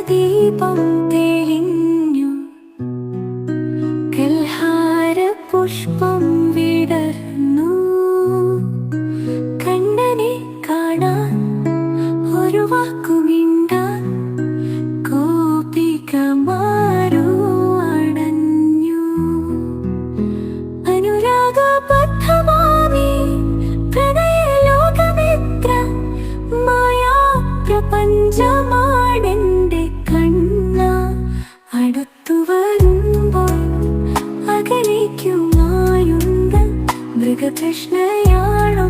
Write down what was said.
ദീപം തെളിഞ്ഞു. കൽഹാര പുഷ്പം വിടർന്നു. കണ്ണനെ കാണാൻ ഒരു വാക്കുമിണ്ടാൻ കോപിക പ്രപഞ്ചമാ അടുത്തു വരുമ്പോൾ അകലേക്കുമായുണ്ട് മൃഗകൃഷ്ണയാണോ